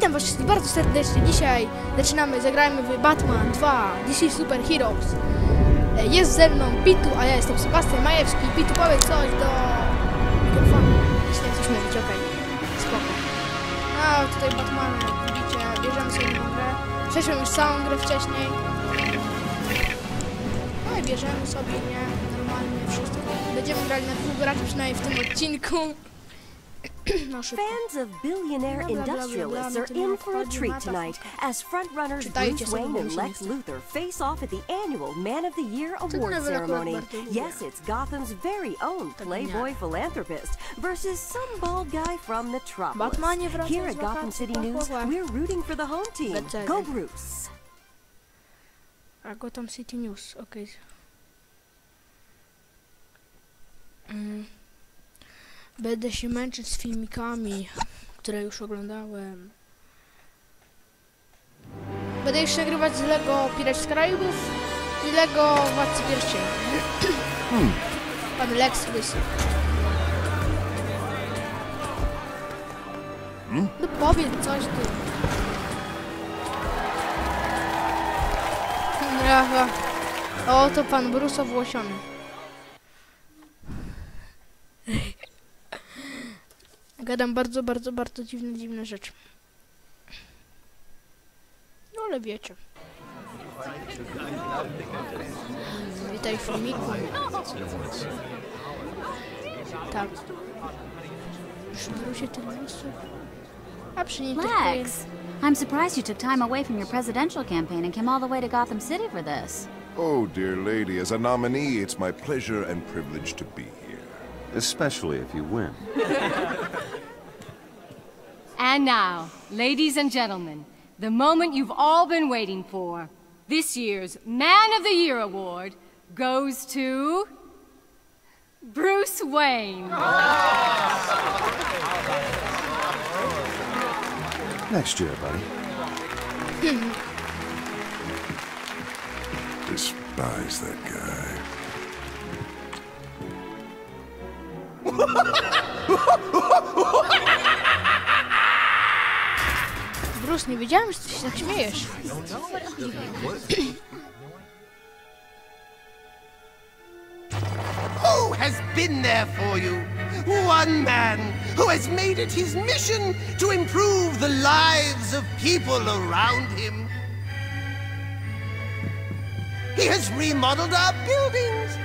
Witam was wszystkich bardzo serdecznie. Dzisiaj zaczynamy, zagrajmy w Batman 2 DC Super Heroes. E, Jest ze mną Pitu, a ja jestem Sebastian Majewski. Pitu, powiedz coś do mikrofonu. Jeśli chcesz mówić, okej. Spoko. No, tutaj Batmana, jak widzicie, bierzemy sobie nową grę. Przeszłem już całą grę wcześniej. No i bierzemy sobie, nie? Normalnie wszystko. Będziemy grali na dwóch graczy, przynajmniej w tym odcinku. Fans of billionaire industrialists are in for a treat tonight as frontrunners Bruce Wayne and Lex Luthor face off at the annual Man of the Year award ceremony. Yes, it's Gotham's very own playboy philanthropist versus some bald guy from Metropolis. Batmanie Here at Gotham City News, we're rooting for the home team. Go Bruce! Gotham City News. Mm. Będę się męczyć z filmikami, które już oglądałem. Będę jeszcze nagrywać z Lego Pirates z Karaibów i Lego Władcy Pierścieni. Pan Lex Lysy. No powiedz coś ty. Aha. O, to pan Bruce owłosiony. Gadam bardzo, bardzo, bardzo dziwne, dziwne rzeczy. No ale wiecie. Witaj filmiku. Tak. Przy Bruce ty A przy nim tylko jeden. Lex, I'm surprised you took time away from your presidential campaign and came all the way to Gotham City for this. Oh, dear lady, as a nominee, it's my pleasure and privilege to be here. Especially if you win. And now, ladies and gentlemen, the moment you've all been waiting for. This year's Man of the Year award goes to. Bruce Wayne. Next year, buddy. Despise that guy. Bruce, nie wiedziałem, że ty się tak. Who has been there for you? One man who has made it his mission to improve the lives of people around him. He has remodeled our buildings,